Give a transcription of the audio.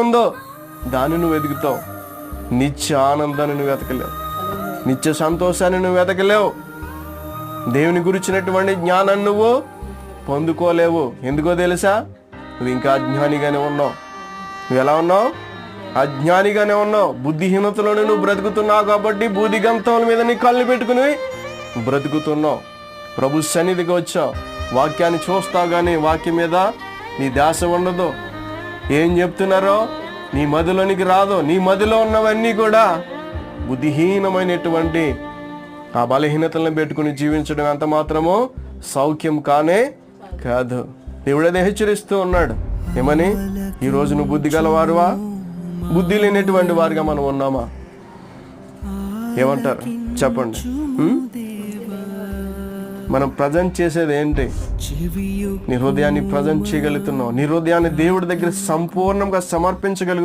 ఉందో దాన్ని నువ్వు వెతుకుతావు నిత్య ఆనందాన్ని నువ్వు వెతకలేవు. నిత్య సంతోషాన్ని నువ్వు వెతకలేవు. దేవుని గురించినటువంటి జ్ఞానాన్ని నువ్వు పొందుకోలేవు. ఎందుకో తెలుసా? నువ్వు ఇంకా అజ్ఞానిగానే ఉన్నావు. నువ్వు ఎలా ఉన్నావు? అజ్ఞానిగానే ఉన్నావు. బుద్ధిహీనతలోనే నువ్వు బ్రతుకుతున్నావు కాబట్టి బూది గంతముల మీద నీ కళ్ళు పెట్టుకుని బ్రతుకుతున్నావు. ప్రభు సన్నిధికి వచ్చావు. వాక్యాన్ని చూస్తావు కానీ వాక్యం మీద నీ ధ్యాస ఉండదు. ఏం చెప్తున్నారో? నీ మదిలోనికి రాదు. నీ మదిలో ఉన్నవన్నీ కూడా బుద్ధిహీనమైనటువంటి ఆ బలహీనతలను పెట్టుకుని జీవించడం ఎంత మాత్రమో సౌఖ్యం కానే కాదు. దేవుడేది హెచ్చరిస్తూ ఉన్నాడు. ఏమని? ఈ రోజు నువ్వు బుద్ధి గలవారువా? బుద్ధి లేనటువంటి వారిగా మనం ఉన్నామా? ఏమంటారు? చెప్పండి. మనం ప్రజెంట్ చేసేది ఏంటి? నీ హృదయాన్ని ప్రజెంట్ చేయగలుగుతున్నావు. నీ హృదయాన్ని దేవుడి దగ్గర సంపూర్ణంగా సమర్పించగలుగు